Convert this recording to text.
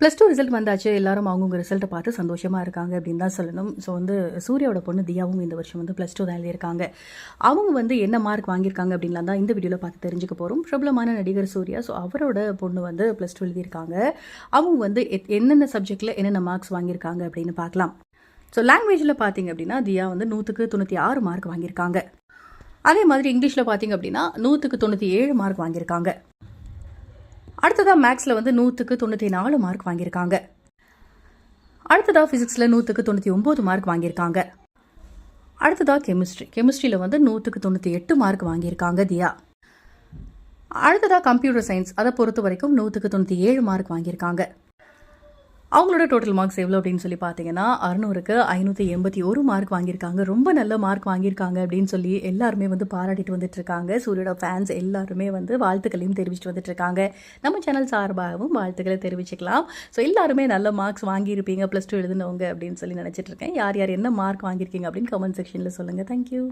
Plus two result வந்தாச்சு. எல்லாரும் அவங்கவுங்க ரிசல்ட்டை பார்த்து சந்தோஷமாக இருக்காங்க அப்படின்னு தான் சொல்லணும். ஸோ வந்து சூர்யாவோட பொண்ணு தியாவும் இந்த வருஷம் வந்து ப்ளஸ் டூ தான் எழுதியிருக்காங்க. அவங்க வந்து என்ன மார்க் வாங்கியிருக்காங்க அப்படின்லாம் தான் இந்த வீடியோவில் பார்த்து தெரிஞ்சுக்க போகிறோம் பிரபலமான நடிகர் சூர்யா. ஸோ அவரோட பொண்ணு வந்து ப்ளஸ் டூ எழுதியிருக்காங்க. அவங்க வந்து எத்- என்னென்ன சப்ஜெக்டில் என்னென்ன மார்க்ஸ் வாங்கியிருக்காங்க அப்படின்னு பார்க்கலாம். ஸோ லாங்குவேஜில் பார்த்தீங்க அப்படின்னா தியா வந்து நூற்றுக்கு தொண்ணூற்றி ஆறு மார்க் வாங்கியிருக்காங்க. அதே மாதிரி இங்கிலீஷில் பார்த்தீங்க அப்படின்னா நூற்றுக்கு தொண்ணூற்றி ஏழு மார்க் வாங்கியிருக்காங்க. அடுத்ததாக மேக்ஸில் வந்து நூற்றுக்கு தொண்ணூற்றி நாலு மார்க் வாங்கியிருக்காங்க. அடுத்ததாக ஃபிசிக்ஸில் நூற்றுக்கு தொண்ணூற்றி ஒம்பது மார்க் வாங்கியிருக்காங்க. அடுத்ததாக கெமிஸ்ட்ரி கெமிஸ்ட்ரியில் வந்து நூற்றுக்கு தொண்ணூற்றி எட்டு மார்க் வாங்கியிருக்காங்க தியா. அடுத்ததாக கம்ப்யூட்டர் சயின்ஸ் அதை பொறுத்த வரைக்கும் நூற்றுக்கு தொண்ணூற்றி ஏழு மார்க் வாங்கியிருக்காங்க. அவங்களோட டோட்டல் மார்க்ஸ் எவ்வளோ அப்படின்னு சொல்லி பார்த்தீங்கன்னா அறுநூறுக்கு ஐநூற்றி எண்பத்தி ஒரு மார்க் வாங்கியிருக்காங்க. ரொம்ப நல்ல மார்க் வாங்கியிருக்காங்க அப்படின்னு சொல்லி எல்லாருமே வந்து பாராட்டிட்டு வந்துட்டு இருக்காங்க சூரியோட ஃபேன்ஸ் எல்லாருமே வந்து வாழ்த்துக்களையும் தெரிவிச்சுட்டு வந்துட்டு இருக்காங்க நம்ம சேனல் சார்பாகவும் வாழ்த்துக்களை தெரிவிச்சுக்கலாம். ஸோ எல்லாருமே நல்ல மார்க்ஸ் வாங்கியிருப்பீங்க ப்ளஸ் டூ எழுதினவங்க அப்படின்னு சொல்லி நினச்சிட்டு இருக்கேன். யார் யார் என்ன மார்க் வாங்கியிருக்கீங்க அப்படின்னு கமெண்ட் செக்ஷனில் சொல்லுங்கள் தேங்க்யூ